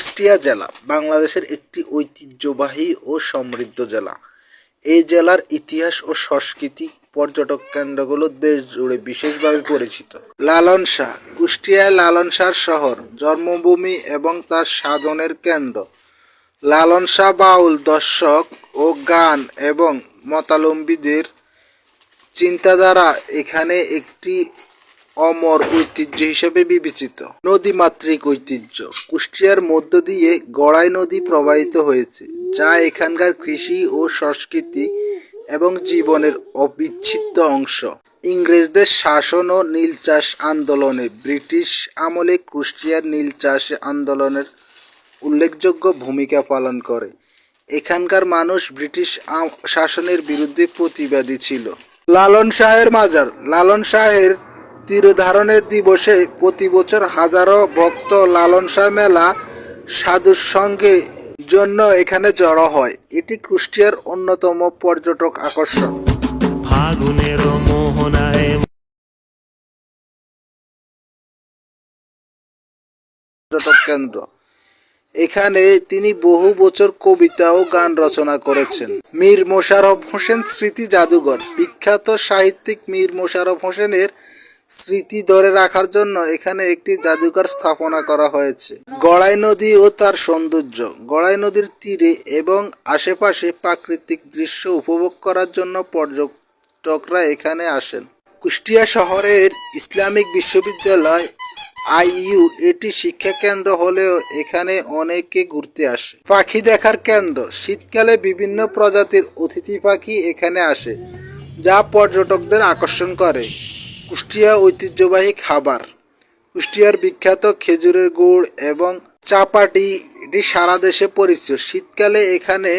কুষ্টিয়া জেলা বাংলাদেশের একটি ঐতিহ্যবাহী ও সমৃদ্ধ জেলা। এই জেলার ইতিহাস ও সংস্কৃতি পর্যটক কেন্দ্রগুলো দেশ জুড়ে বিশেষভাবে পরিচিত। লালন শাহ, কুষ্টিয়ায় লালন শাহর শহর, জন্মভূমি এবং তার সাধনের কেন্দ্র। লালন শাহ বাউল, দর্শক ও গান এবং মতালম্বীদের চিন্তাধারা এখানে একটি অমর ঐতিহ্য হিসেবে বিবেচিত। নদীমাতৃক ঐতিহ্য। কুষ্টিয়ার মধ্য দিয়ে গড়াই নদী প্রবাহিত হয়েছে, যা এখানকার কৃষি ও সংস্কৃতি এবং জীবনের অবিচ্ছেদ্য অংশ। ইংরেজদের শাসন ও নীল চাষ আন্দোলনে ব্রিটিশ আমলে কুষ্টিয়ার নীল চাষ আন্দোলনের উল্লেখযোগ্য ভূমিকা পালন করে। এখানকার মানুষ ব্রিটিশ শাসনের বিরুদ্ধে প্রতিবাদী ছিল। লালন শাহের মাজার। লালন শাহের তিরোধারণের দিবসে প্রতি বছর হাজারো ভক্ত লালন শাহ মেলা সাধুর সঙ্গে জন্য এখানে জড়ো হয়। এটি কুষ্টিয়ার অন্যতম পর্যটক আকর্ষণ। ফাগুনের মোহনায় পর্যটক কেন্দ্র। এখানে তিনি বহু বছর কবিতা ও গান রচনা করেছেন। মীর মোশাররফ হোসেন স্মৃতি জাদুঘর। বিখ্যাত সাহিত্যিক মীর মোশাররফ হোসেনের স্মৃতি ধরে রাখার জন্য এখানে একটি জাদুঘর স্থাপনা করা হয়েছে। গড়াই নদী ও তার সৌন্দর্য। গড়াই নদীর তীরে এবং আশেপাশে প্রাকৃতিক দৃশ্য উপভোগ করার জন্য পর্যটকরা এখানে আসেন। কুষ্টিয়া শহরের ইসলামিক বিশ্ববিদ্যালয় আইইউ এটি শিক্ষা কেন্দ্র হলেও এখানে অনেকে ঘুরতে আসে। পাখি দেখার কেন্দ্র। শীতকালে বিভিন্ন প্রজাতির অতিথি পাখি এখানে আসে, যা পর্যটকদের আকর্ষণ করে। কুষ্টিয়া ঐতিহ্যবাহী খাবার। কুষ্টিয়ার বিখ্যাত খেজুরের গুড় এবং চাপাটি এটি সারা দেশে পরিচিত। শীতকালে এখানে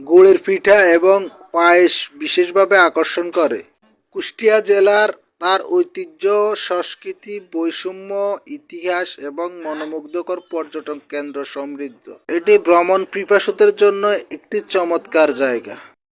গুড়ের পিঠা এবং পায়েস বিশেষভাবে আকর্ষণ করে। কুষ্টিয়া জেলার তার ঐতিহ্য, সংস্কৃতি, বৈষম্য, ইতিহাস এবং মনোমুগ্ধকর পর্যটন কেন্দ্র সমৃদ্ধ। এটি ভ্রমণ পিপাসুদের জন্য একটি চমৎকার জায়গা।